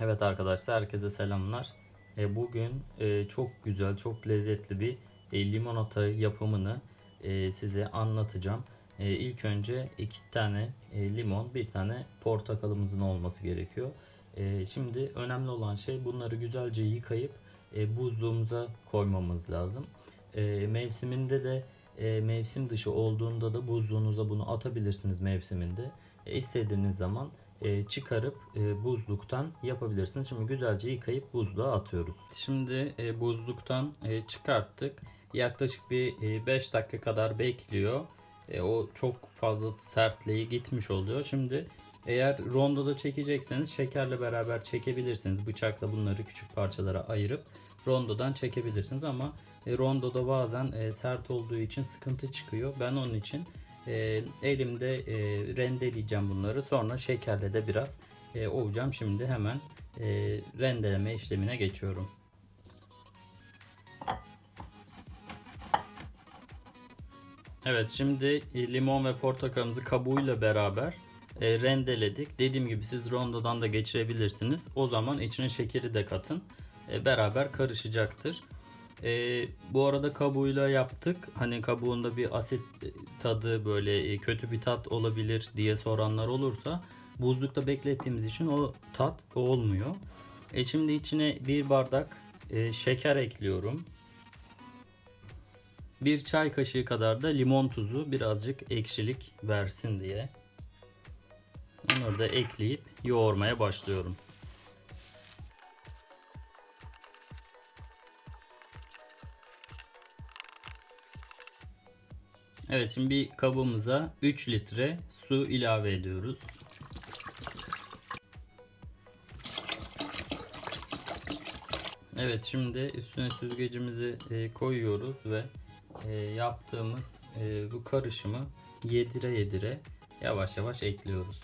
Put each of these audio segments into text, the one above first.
Evet arkadaşlar herkese selamlar. E, bugün e, çok güzel, çok lezzetli bir e, limonata yapımını size anlatacağım. E, ilk önce iki tane limon, bir tane portakalımızın olması gerekiyor. Şimdi önemli olan şey bunları güzelce yıkayıp e, buzluğumuza koymamız lazım. Mevsiminde de e, mevsim dışı olduğunda da buzluğunuza bunu atabilirsiniz mevsiminde. E, istediğiniz zaman e, çıkarıp e, buzluktan yapabilirsiniz. Şimdi güzelce yıkayıp buzluğa atıyoruz. Şimdi e, buzluktan e, çıkarttık. Yaklaşık bir 5 dakika kadar bekliyor. E, o çok fazla sertliği gitmiş oluyor. Şimdi eğer rondoda çekecekseniz şekerle beraber çekebilirsiniz. Bıçakla bunları küçük parçalara ayırıp rondodan çekebilirsiniz ama e, rondoda bazen e, sert olduğu için sıkıntı çıkıyor. Ben onun için e, elimde rendeleyeceğim bunları. Sonra şekerle de biraz ovacağım. Şimdi hemen rendeleme işlemine geçiyorum. Evet şimdi limon ve portakalımızı kabuğuyla beraber e, rendeledik. Dediğim gibi siz rondodan da geçirebilirsiniz. O zaman içine şekeri de katın. E, beraber karışacaktır. E, bu arada kabuğuyla yaptık. Hani kabuğunda bir asit tadı böyle e, kötü bir tat olabilir diye soranlar olursa buzlukta beklettiğimiz için o tat olmuyor. E şimdi içine bir bardak e, şeker ekliyorum. Bir çay kaşığı kadar da limon tuzu birazcık ekşilik versin diye. Onları da ekleyip yoğurmaya başlıyorum. Evet şimdi bir kabımıza 3 litre su ilave ediyoruz. Evet şimdi üstüne süzgecimizi e, koyuyoruz ve e, yaptığımız e, bu karışımı yedire yedire yavaş yavaş ekliyoruz.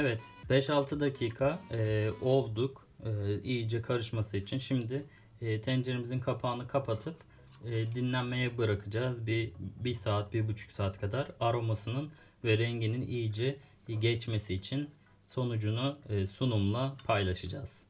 Evet 5-6 dakika e, ovduk e, iyice karışması için. Şimdi e, tenceremizin kapağını kapatıp e, dinlenmeye bırakacağız. Bir, bir saat, bir buçuk saat kadar aromasının ve renginin iyice geçmesi için sonucunu e, sunumla paylaşacağız.